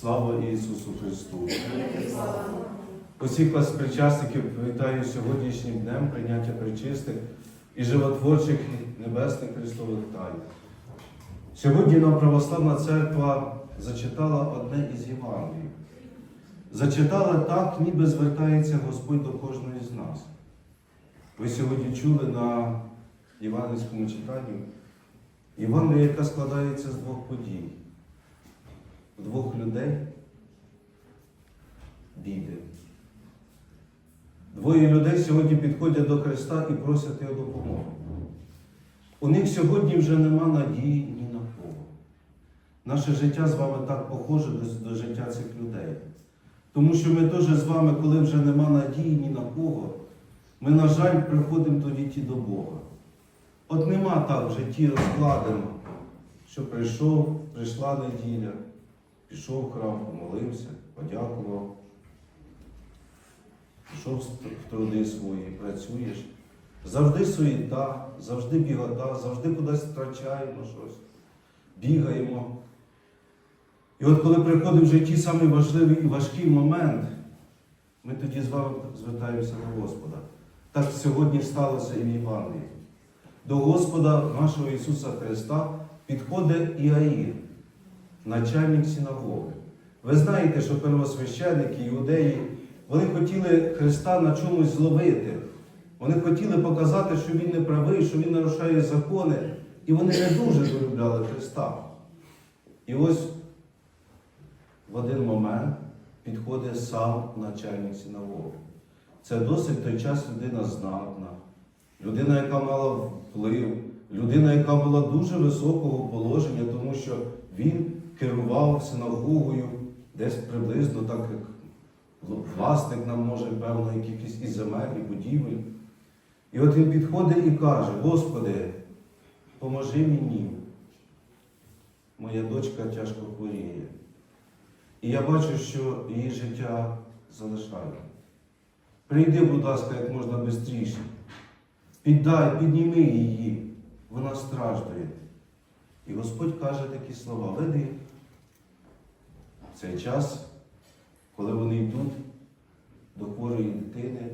Слава Ісусу Христу! Усіх вас причасників вітаю сьогоднішнім днем прийняття причистих і животворчих небесних Христових тайн. Сьогодні нам Православна Церква зачитала одне із Євангелій. Зачитала так, ніби звертається Господь до кожної з нас. Ви сьогодні чули на євангельському читанні Євангелія, яка складається з двох подій, двох людей, біди. Двоє людей сьогодні підходять до Христа і просять його допомоги. У них сьогодні вже нема надії ні на кого. Наше життя з вами так похоже до, до життя цих людей. Тому що ми теж з вами, коли вже нема надії ні на кого, ми, на жаль, приходимо тоді ті до Бога. От нема так в житті розкладено, що прийшов, прийшла неділя, пішов в храм, помолився, подякував, пішов в труди свої, працюєш. Завжди суєта, завжди бігота, завжди кудись втрачаємо щось, бігаємо. І от коли приходить в житті самий і важкий момент, ми тоді з вами звертаємося до Господа. Так сьогодні сталося і в Євангелії. До Господа нашого Ісуса Христа підходить Іаїр, начальник синагоги. Ви знаєте, що первосвященники, іудеї, вони хотіли Христа на чомусь зловити. Вони хотіли показати, що Він не правий, що Він нарушає закони. І вони не дуже полюбляли Христа. І ось в один момент підходить сам начальник синагоги. Це досить той час людина знатна, людина, яка мала вплив, людина, яка була дуже високого положення, тому що він керував синагогою десь приблизно так, як власник нам може, певно, якихось і земель, і будівель. І от він підходить і каже: Господи, поможи мені. Моя дочка тяжко хворіє. І я бачу, що її життя залишає. Прийди, будь ласка, як можна швидше. Піддай, підніми її, вона страждує. І Господь каже такі слова: веди. Цей час, коли вони йдуть до хворої дитини,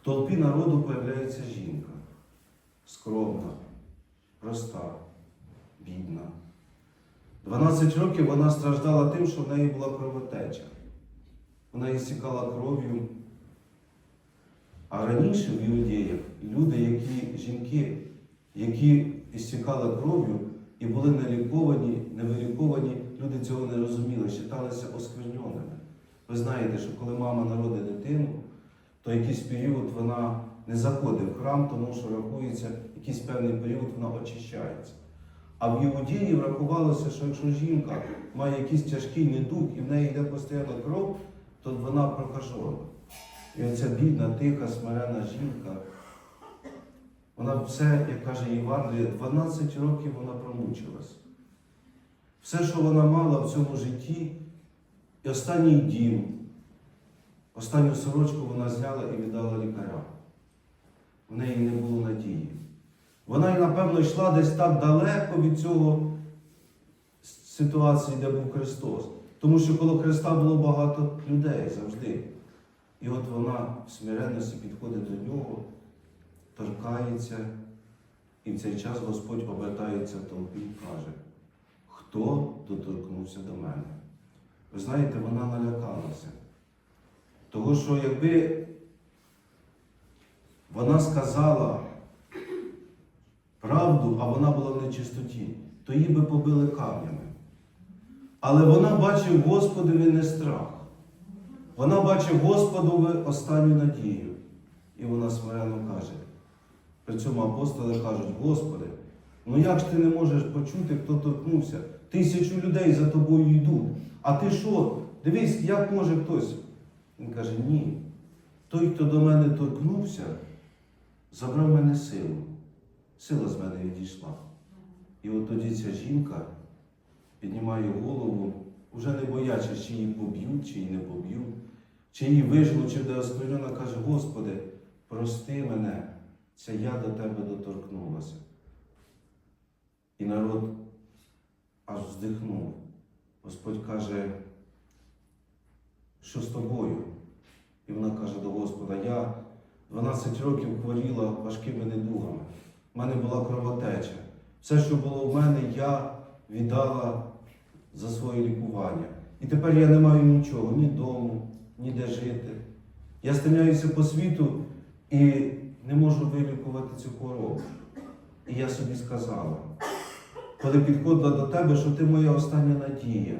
в толпі народу появляється жінка, скромна, проста, бідна. 12 років вона страждала тим, що в неї була кровотеча. Вона істікала кров'ю. А раніше в іудеях люди, які, жінки, які істікали кров'ю і були наліковані, невиліковані, люди цього не розуміли, вважалися оскверненими. Ви знаєте, що коли мама народить дитину, то якийсь період вона не заходить в храм, тому що рахується, якийсь певний період вона очищається. А в Іудеї врахувалося, що якщо жінка має якийсь тяжкий недуг і в неї йде постійно кров, то вона прокажова. І оця бідна, тиха, смирена жінка, вона все, як каже Євангелія, 12 років вона промучилась. Все, що вона мала в цьому житті, і останній дім, останню сорочку вона зняла і віддала лікарям. В неї не було надії. Вона, напевно, йшла десь так далеко від цього ситуації, де був Христос. Тому що коло Христа було багато людей завжди. І от вона в смиренності підходить до нього, торкається, і в цей час Господь обертається в толпі і каже, хто доторкнувся до мене? Ви знаєте, вона налякалася. Того, що якби вона сказала правду, а вона була в нечистоті, то її би побили камнями. Але вона бачив Господові не страх. Вона бачить Господові останню надію. І вона смиренно каже. При цьому апостоли кажуть, Господи, ну як ж ти не можеш почути, хто торкнувся? Тисячу людей за тобою йдуть. А ти що? Дивись, як може хтось? Він каже, ні. Той, хто до мене торкнувся, забрав мене силу. Сила з мене відійшла. І от тоді ця жінка піднімає голову, вже не боячись, чи її поб'ють, чи її не поб'ють, чи її вижгнуть, чи де каже, Господи, прости мене, це я до Тебе доторкнулася. І народ аж вздихнув. Господь каже, що з тобою? І вона каже до Господа, я 12 років хворіла важкими недугами. У мене була кровотеча. Все, що було в мене, я віддала за своє лікування. І тепер я не маю нічого, ні дому, ні де жити. Я стиняюся по світу і не можу вилікувати цю хворобу. І я собі сказала, коли підходила до тебе, що ти моя остання надія.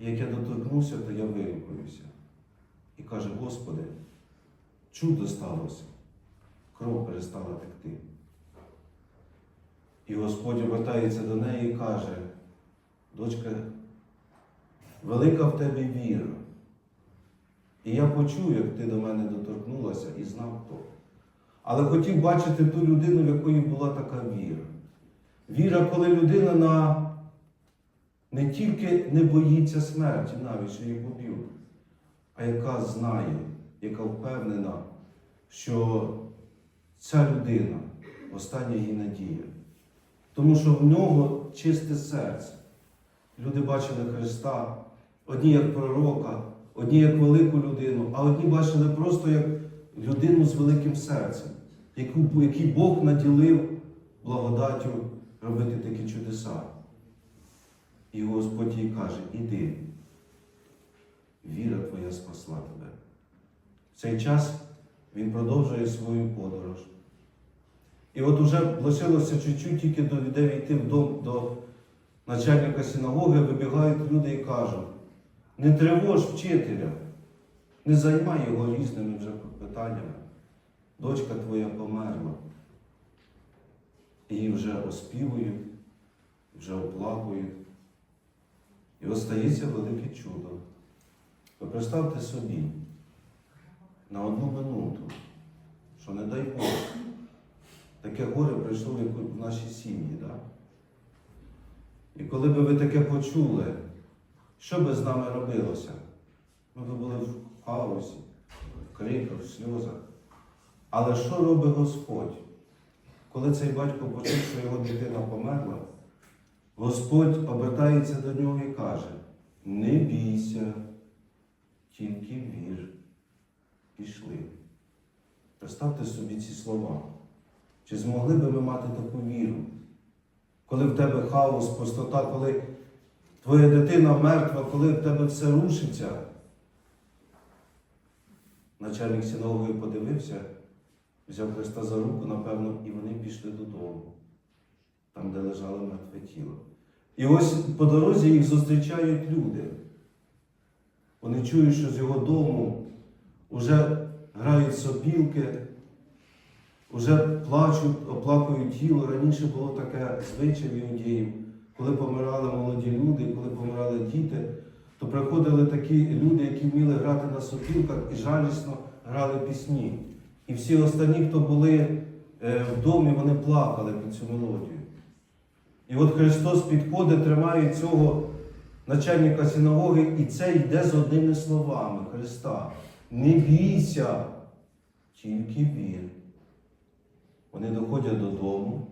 І як я доторкнуся, то я вилікуюся. І каже, Господи, чудо сталося, кров перестала текти. І Господь обертається до неї і каже, дочка, велика в тебе віра. І я почув, як ти до мене доторкнулася і знав хто. Але хотів бачити ту людину, в якої була така віра. Віра, коли людина на... не тільки не боїться смерті, навіть що її поб'ють, а яка знає, яка впевнена, що ця людина остання її надія. Тому що в нього чисте серце. Люди бачили Христа, одні як пророка, одні як велику людину, а одні бачили просто як людину з великим серцем, який Бог наділив благодаттю робити такі чудеса. І Господь їй каже, іди, віра твоя спасла тебе. В цей час він продовжує свою подорож. І от уже лишилося чуть-чуть тільки до людей йти в до начальника синагоги, вибігають люди і кажуть, не тривож вчителя, не займай його різними вже питаннями. Дочка твоя померла. Її вже оспівують, вже оплакують. І от стається велике чудо. Ви представте собі на одну минуту, що не дай Бог, таке горе прийшло в наші сім'ї. Да? І коли би ви таке почули, що би з нами робилося? Ми б були в хаосі, в криках, в сльозах. Але що робить Господь? Коли цей батько почув, що його дитина померла, Господь обертається до нього і каже: не бійся, тільки вір. Пішли. Представте собі ці слова. Чи змогли би ми мати таку віру? Коли в тебе хаос, пустота, коли твоя дитина мертва, коли в тебе все рушиться. Начальник синагоги подивився, взяв Христа за руку, напевно, і вони пішли додому, там, де лежало мертве тіло. І ось по дорозі їх зустрічають люди. Вони чують, що з його дому вже грають сопілки, вже плачуть, оплакують тіло. Раніше було таке звичай в іудеїв, коли помирали молоді люди, коли помирали діти, то приходили такі люди, які вміли грати на сопілках і жалісно грали пісні. І всі останні, хто були е, в домі, вони плакали під цю мелодію. І от Христос підходить, тримає цього начальника синагоги, і це йде з одними словами Христа. Не бійся, тільки вір. Вони доходять додому,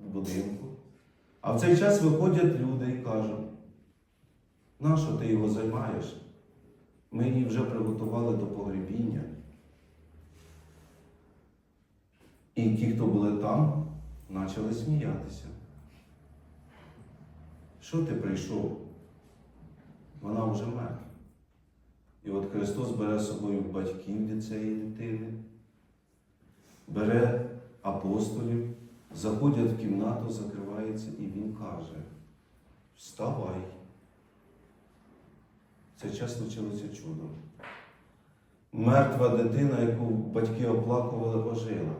в будинку, а в цей час виходять люди і кажуть, нащо ти його займаєш? Ми її вже приготували до погребіння. І ті, хто були там, почали сміятися. Що ти прийшов? Вона вже мертва. І от Христос бере з собою батьків для цієї дитини, бере апостолів, заходять в кімнату, закривається, і Він каже: Вставай. В цей час случилося чудо. Мертва дитина, яку батьки оплакували, ожила.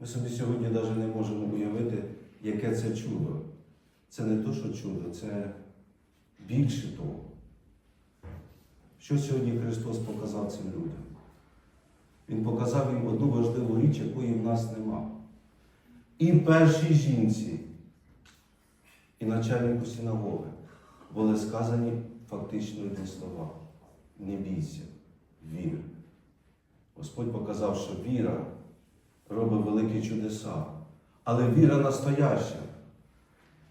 Ми собі сьогодні навіть не можемо уявити, яке це чудо. Це не то, що чудо, це більше того. Що сьогодні Христос показав цим людям? Він показав їм одну важливу річ, якої в нас нема. І першій жінці, і начальнику синагоги були сказані фактично одні слова. Не бійся, вір. Господь показав, що віра робить великі чудеса, але віра настояща.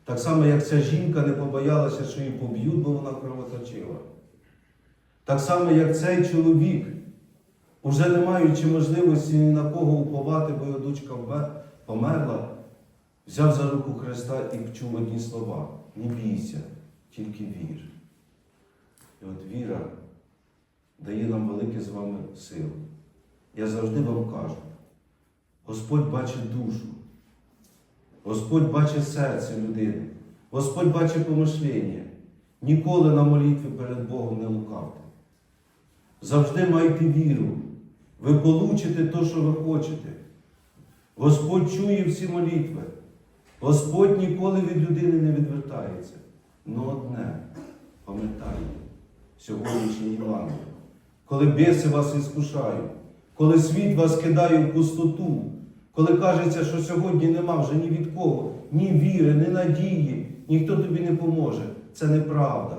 Так само, як ця жінка не побоялася, що її поб'ють, бо вона кровоточила. Так само, як цей чоловік, уже не маючи можливості ні на кого уповати, бо його дочка померла, взяв за руку Христа і почув одні слова: не бійся, тільки вір. І от віра дає нам велике з вами силу. Я завжди вам кажу, Господь бачить душу, Господь бачить серце людини, Господь бачить помишлення. Ніколи на молитві перед Богом не лукавте. Завжди майте віру. Ви получите те, що ви хочете. Господь чує всі молитви. Господь ніколи від людини не відвертається. Ну одне, пам'ятайте, сьогоднішній Євангелій, коли біси вас іскушають, коли світ вас кидає в пустоту, коли кажеться, що сьогодні нема вже ні від кого, ні віри, ні надії, ніхто тобі не поможе. Це неправда.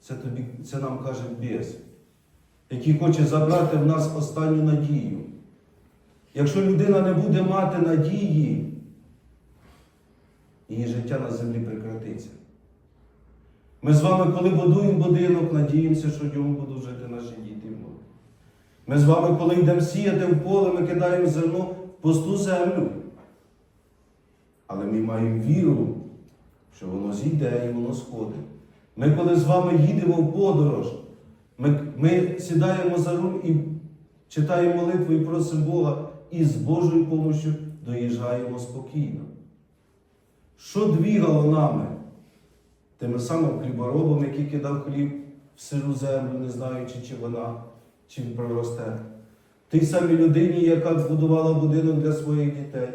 Це, тобі, це нам каже біс, який хоче забрати в нас останню надію. Якщо людина не буде мати надії, її життя на землі прекратиться. Ми з вами, коли будуємо будинок, надіємося, що в ньому будуть жити наші діти. і внуки. Ми з вами, коли йдемо сіяти в поле, ми кидаємо зерно в пусту землю. Але ми маємо віру, що воно зійде і воно сходить. Ми, коли з вами їдемо в подорож, ми, ми сідаємо за руль і читаємо молитву і просимо Бога, і з Божою допомогою доїжджаємо спокійно. Що двігало нами? Тими самим хліборобом, який кидав хліб в сиру землю, не знаючи, чи вона чи проросте. Тій самій людині, яка збудувала будинок для своїх дітей,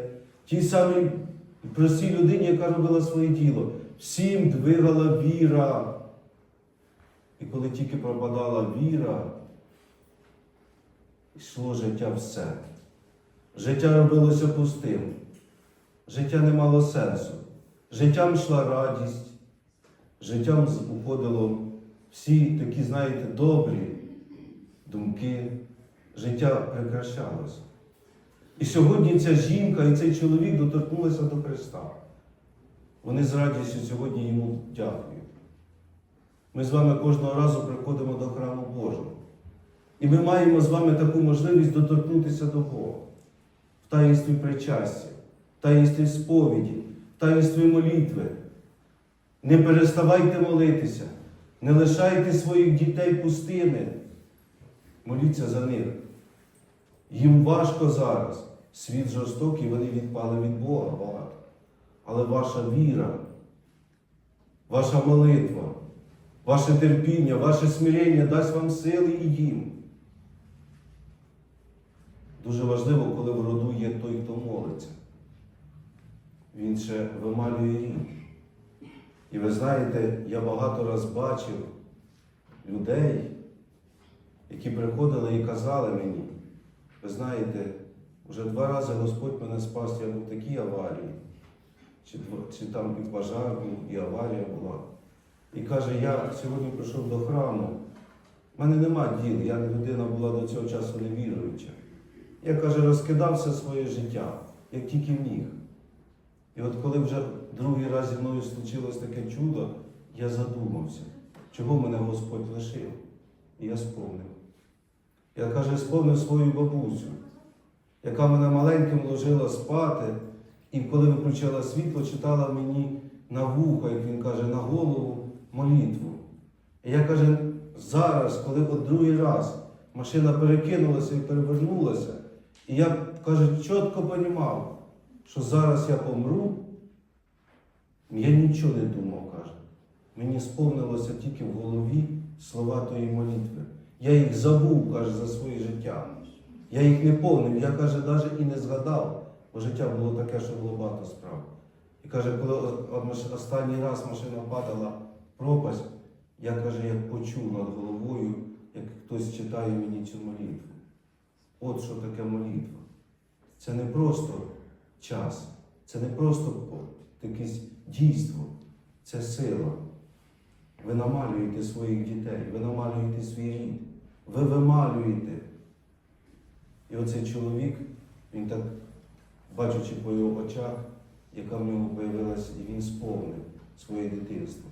тій самій простій людині, яка робила своє діло. Всім двигала віра. І коли тільки пропадала віра, йшло життя все. Життя робилося пустим. Життя не мало сенсу. Життям йшла радість, життям уходило всі такі, знаєте, добрі думки. Життя прекращалося. І сьогодні ця жінка і цей чоловік доторкнулися до Христа. Вони з радістю сьогодні йому дякують. Ми з вами кожного разу приходимо до храму Божого. І ми маємо з вами таку можливість доторкнутися до Бога в таїнстві причастя, в таїнстві сповіді, в таїнстві молитви. Не переставайте молитися, не лишайте своїх дітей пустими. Моліться за них. Їм важко зараз. Світ жорстокий, вони відпали від Бога багато. Але ваша віра, ваша молитва, ваше терпіння, ваше смирення дасть вам сили і їм. Дуже важливо, коли в роду є той, хто молиться. Він ще вималює рік. І ви знаєте, я багато раз бачив людей, які приходили і казали мені, ви знаєте, вже два рази Господь мене спас, я був в такій аварії, чи, чи там і пожар і аварія була. І каже, я сьогодні прийшов до храму, в мене нема діл, я людина була до цього часу невіруюча. Я каже, розкидав все своє життя, як тільки міг. І от коли вже другий раз зі мною случилось таке чудо, я задумався, чого мене Господь лишив. І я сповнив. Я каже, сповнив свою бабусю, яка мене маленьким ложила спати, і коли виключала світло, читала мені на вухо, як він каже, на голову молитву. І я каже, зараз, коли от другий раз машина перекинулася і перевернулася, і я каже, чітко розумів, що зараз я помру, я нічого не думав, каже. Мені сповнилося тільки в голові слова тої молитви. Я їх забув, каже, за своє життя. Я їх не повнив, я каже, навіть і не згадав, бо життя було таке, що було багато справ. І каже, коли останній раз машина падала пропасть, я каже, як почув над головою, як хтось читає мені цю молитву. От що таке молитва. Це не просто час, це не просто якесь дійство, це сила. Ви намалюєте своїх дітей, ви намалюєте свій рід, ви вималюєте. І оцей чоловік, він так, бачучи по його очах, яка в нього появилася, і він сповнив своє дитинство.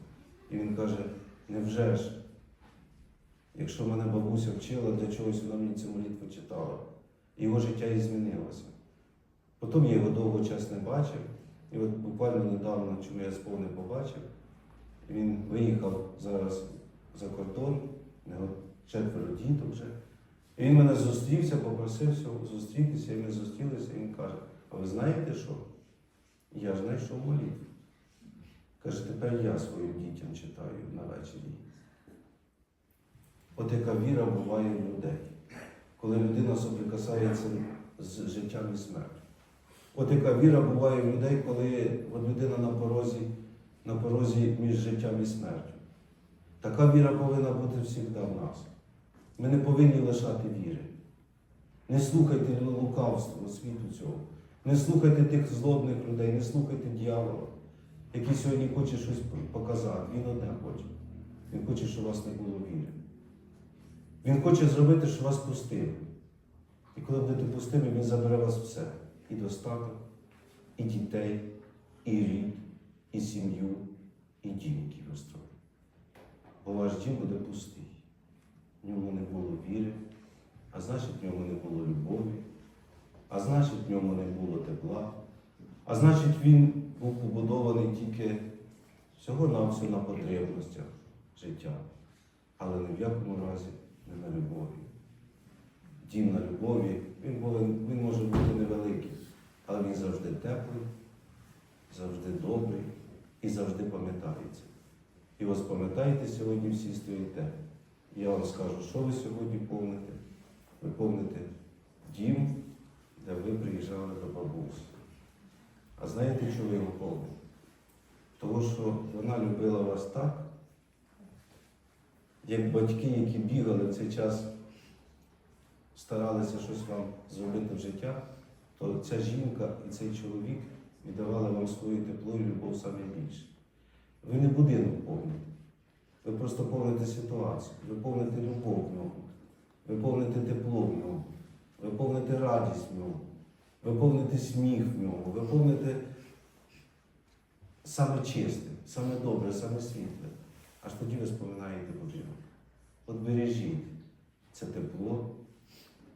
І він каже, невже ж, якщо мене бабуся вчила, для чогось вона мені цю молитву читала. Його життя і змінилося. Потім я його довго час не бачив. І от буквально недавно, чому я сповнив побачив, він виїхав зараз за кордон, четверо діток вже. І він мене зустрівся, попросив зустрітися, і ми зустрілися, і він каже, а ви знаєте що? Я ж знайшов молитву. Каже, тепер я своїм дітям читаю на вечері. От яка віра буває в людей, коли людина соприкасається з життям і смертю. От яка віра буває в людей, коли людина на порозі, на порозі між життям і смертю. Така віра повинна бути завжди в нас. Ми не повинні лишати віри. Не слухайте лукавства світу цього. Не слухайте тих злобних людей, не слухайте дьявола, який сьогодні хоче щось показати. Він одне хоче. Він хоче, щоб у вас не було віри. Він хоче зробити, щоб вас пустили. І коли будете пустими, він забере вас все. І достаток, і дітей, і рід, і сім'ю, і дім, строїте. Бо ваш дім буде пустий. В ньому не було віри, а значить, в ньому не було любові, а значить, в ньому не було тепла, а значить, він був побудований тільки всього-навсього на потребностях життя, але ні в якому разі не на любові. Дім на любові, він, повинен- він може бути невеликий, але він завжди теплий, завжди добрий і завжди пам'ятається. І ось пам'ятаєте, сьогодні всі стоїте. Я вам скажу, що ви сьогодні повните. Ви повните дім, де ви приїжджали до бабусі. А знаєте, чого його повните? Тому що вона любила вас так, як батьки, які бігали в цей час, старалися щось вам зробити в життя, то ця жінка і цей чоловік віддавали вам свою тепло і любов саме більше. Ви не будинок повните. Ви просто повните ситуацію, ви повните любов в ньому, ви повните тепло в ньому, ви повните радість в ньому, ви повните сміх в ньому, ви повните саме чисте, саме добре, саме світле. Аж тоді ви споминаєте Божого. От бережіть це тепло,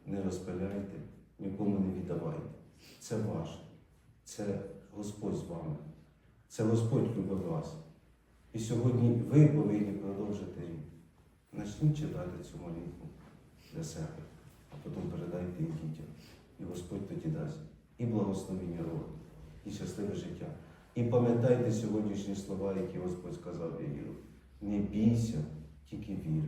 не розпиляйте, нікому не віддавайте. Це ваше. Це Господь з вами. Це Господь любить вас. І сьогодні ви повинні продовжити рік. Начніть читати цю молитву для себе, а потім передайте її дітям. І Господь тоді дасть і благословення роду, і щасливе життя. І пам'ятайте сьогоднішні слова, які Господь сказав Євіру. Не бійся, тільки вір.